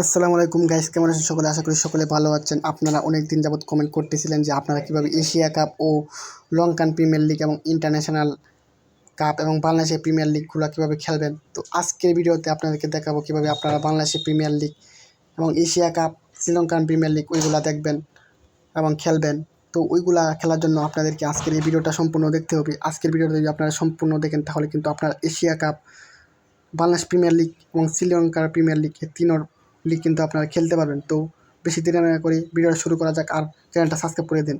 আসসালামু আলাইকুম গাইস, কেমন আছেন সকলে? আশা করি সকলে ভালো আছেন। আপনারা অনেক দিন যাবত কমেন্ট করতেছিলেন যে আপনারা কীভাবে এশিয়া কাপ ও লঙ্কান প্রিমিয়ার লিগ এবং ইন্টারন্যাশনাল কাপ এবং বাংলাদেশের প্রিমিয়ার লিগগুলো কীভাবে খেলবেন? তো আজকের ভিডিওতে আপনাদেরকে দেখাবো কীভাবে আপনারা বাংলাদেশের প্রিমিয়ার লিগ এবং Asia cup, Sri Lankan premier league ওইগুলা দেখবেন এবং খেলবেন। তো ওইগুলা খেলার জন্য আপনাদেরকে আজকের এই ভিডিওটা সম্পূর্ণ দেখতে হবে। আজকের ভিডিওটা যদি আপনারা সম্পূর্ণ দেখেন, তাহলে কিন্তু আপনারা Asia cup, Bangladesh premier league এবং শ্রীলঙ্কার প্রিমিয়ার লিগ এই তিনোর লিগ কিন্তু আপনারা খেলতে পারবেন। তো বেশি দেরি না করে ভিডিওটা শুরু করা যাক আর চ্যানেলটা সাবস্ক্রাইব করে দিন।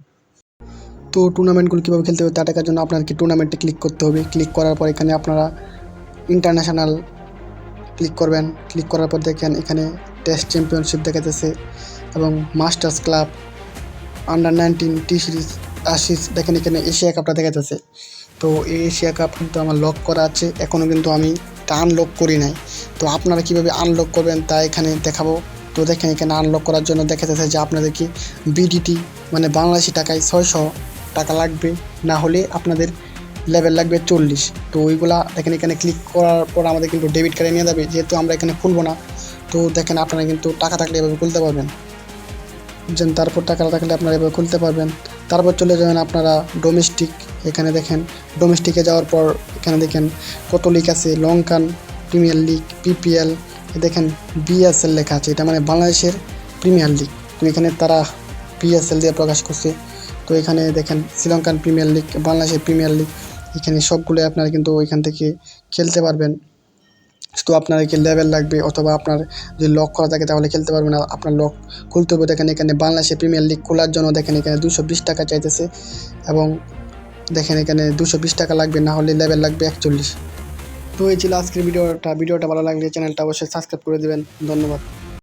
তো টুর্নামেন্টগুলো কীভাবে খেলতে হবে তা দেখার জন্য আপনাদেরকে টুর্নামেন্টে ক্লিক করতে হবে। ক্লিক করার পর এখানে আপনারা ইন্টারন্যাশনাল ক্লিক করবেন। ক্লিক করার পর দেখেন এখানে টেস্ট চ্যাম্পিয়নশিপ দেখাতেছে এবং masters club under nineteen T series Ashis দেখেন এখানে এশিয়া কাপটা দেখা যাচ্ছে তো এই এশিয়া কাপ কিন্তু আমার লক করা আছে। এখনও কিন্তু আমি তা আনলক করি নাই। তো আপনারা কীভাবে আনলক করবেন তা এখানে দেখাবো। তো দেখেন এখানে আনলক করার জন্য দেখা যাচ্ছে যে আপনাদেরকে বিডিটি মানে বাংলাদেশি টাকায় ছয়শো টাকা লাগবে, না হলে আপনাদের লেভেল লাগবে চল্লিশ। তো ওইগুলা দেখেন এখানে ক্লিক করার পর আমাদের কিন্তু ডেবিট কার্ডে নিয়ে যাবে, যেহেতু আমরা এখানে খুলবো না। তো দেখেন আপনারা কিন্তু টাকা থাকলে এভাবে খুলতে পারবেন। যেন তারপর টাকা থাকলে আপনারা এভাবে খুলতে পারবেন। তারপর চলে যাবেন আপনারা ডোমেস্টিক এখানে দেখেন। ডোমেস্টিকে যাওয়ার পর এখানে দেখেন কত লিক আছে, লঙ্কান প্রিমিয়ার লিগ, পিপিএল দেখেন বিএসএল লেখা আছে। এটা মানে বাংলাদেশের প্রিমিয়ার লিগ। তো এখানে তারা পিএসএল দিয়ে প্রকাশ করছে। তো এখানে দেখেন শ্রীলঙ্কান প্রিমিয়ার লিগ, বাংলাদেশের প্রিমিয়ার লিগ, এখানে সবগুলো আপনারা কিন্তু ওইখান থেকে খেলতে পারবেন। তো আপনার কি লেভেল লাগবে অথবা আপনার যদি লক করা থাকে তাহলে খেলতে পারবেন। না আপনার লক খুলতে হবে দেখেন এখানে বাংলাদেশের প্রিমিয়ার লিগ খোলার জন্য দেখেন এখানে দুশো বিশ টাকা চাইতেছে। এবং দেখেন এখানে দুশো বিশ টাকা লাগবে, না হলে লেভেল লাগবে একচল্লিশ। তো এই ছিল আজকের ভিডিওটা। ভিডিওটা ভালো লাগলে চ্যানেলটা অবশ্যই সাবস্ক্রাইব করে দেবেন। ধন্যবাদ।